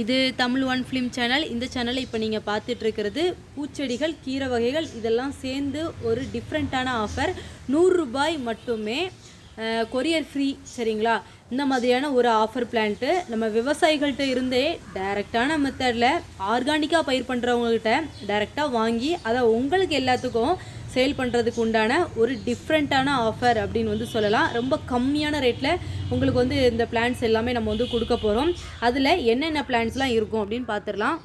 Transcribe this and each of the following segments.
இது Tamil one film channel. இந்த சேனலை இப்போ நீங்கள் பார்த்துட்ருக்கிறது பூச்செடிகள் கீரை வகைகள் இதெல்லாம் சேர்ந்து ஒரு டிஃப்ரெண்ட்டான ஆஃபர் ரூபாய் மட்டுமே கொரியர் ஃப்ரீ சரிங்களா? இந்த மாதிரியான ஒரு ஆஃபர் பிளான்ட்டு நம்ம விவசாயிகள்கிட்ட இருந்தே டைரெக்டான மெத்தடில் ஆர்கானிக்காக பயிர் பண்ணுறவங்கக்கிட்ட டைரெக்டாக வாங்கி அதை உங்களுக்கு எல்லாத்துக்கும் சேல் பண்ணுறதுக்கு உண்டான ஒரு டிஃப்ரெண்ட்டான ஆஃபர் அப்படின்னு வந்து சொல்லலாம். ரொம்ப கம்மியான ரேட்டில் உங்களுக்கு வந்து இந்த பிளான்ஸ் எல்லாமே நம்ம வந்து கொடுக்க போகிறோம் அதில் என்னென்ன பிளான்ஸ்லாம் இருக்கும் அப்படின்னு பார்த்துடலாம்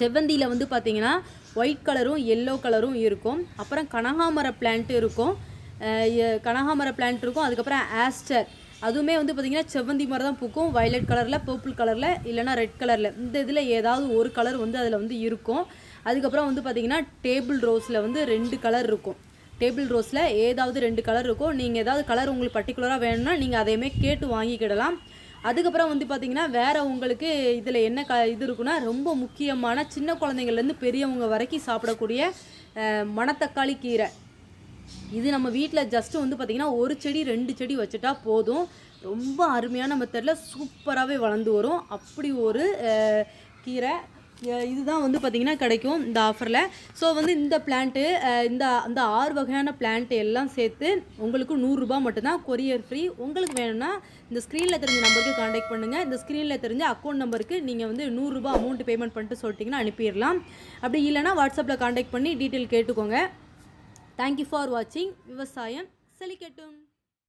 செவ்வந்தியில் வந்து பார்த்திங்கன்னா ஒயிட் கலரும் எல்லோ கலரும் இருக்கும். அப்புறம் கனகாமர பிளான்ட்டு இருக்கும். கனகாமர பிளான்ட் இருக்கும். அதுக்கப்புறம் ஆஸ்டர் அதுவுமே வந்து பார்த்திங்கன்னா செவ்வந்தி மாதிரி தான் பூக்கும். வயலட் கலரில் பர்பிள் கலரில் இல்லைனா ரெட் கலரில் இந்த இதில் ஏதாவது ஒரு கலர் வந்து அதில் வந்து இருக்கும். அதுக்கப்புறம் வந்து பார்த்திங்கன்னா டேபிள் ரோஸில் வந்து ரெண்டு கலர் இருக்கும். டேபிள் ரோஸில் ஏதாவது ரெண்டு கலர் இருக்கும். நீங்கள் ஏதாவது கலர் உங்களுக்கு பர்டிகுலராக வேணும்னா நீங்கள் அதையுமே கேட்டு வாங்கிக்கிடலாம். அதுக்கப்புறம் வந்து பார்த்திங்கன்னா வேறு உங்களுக்கு இதில் என்ன க இது இருக்குன்னா ரொம்ப முக்கியமான சின்ன குழந்தைங்கள்லேருந்து பெரியவங்க வரைக்கும் சாப்பிடக்கூடிய மணத்தக்காளி கீரை. இது நம்ம வீட்டில் ஜஸ்ட்டு வந்து பார்த்திங்கன்னா ஒரு செடி ரெண்டு செடி வச்சுட்டா போதும். ரொம்ப அருமையான மெத்தடில் சூப்பராகவே வளர்ந்து வரும். அப்படி ஒரு கீரை இதுதான் வந்து பார்த்திங்கன்னா கிடைக்கும் இந்த ஆஃபரில் ஸோ வந்து இந்த பிளான்ட்டு இந்த அந்த ஆறு வகையான பிளான்ட்டு எல்லாம் சேர்த்து உங்களுக்கு நூறுரூபா மட்டும்தான் கொரியர் ஃப்ரீ உங்களுக்கு வேணும்னா இந்த ஸ்க்ரீனில் தெரிஞ்ச நம்பருக்கு காண்டாக்ட் பண்ணுங்கள் இந்த ஸ்க்ரீனில் தெரிஞ்ச அக்கௌண்ட் நம்பருக்கு நீங்கள் வந்து நூறுரூபா அமௌண்ட் பேமெண்ட் பண்ணிட்டு சொல்லிட்டிங்கன்னா அனுப்பிடலாம். அப்படி இல்லைன்னா வாட்ஸ்அப்பில் காண்டாக்ட் பண்ணி டீட்டெயில் கேட்டுக்கோங்க. தேங்க்யூ ஃபார் வாட்சிங் விவசாயம் செழிக்கட்டும்.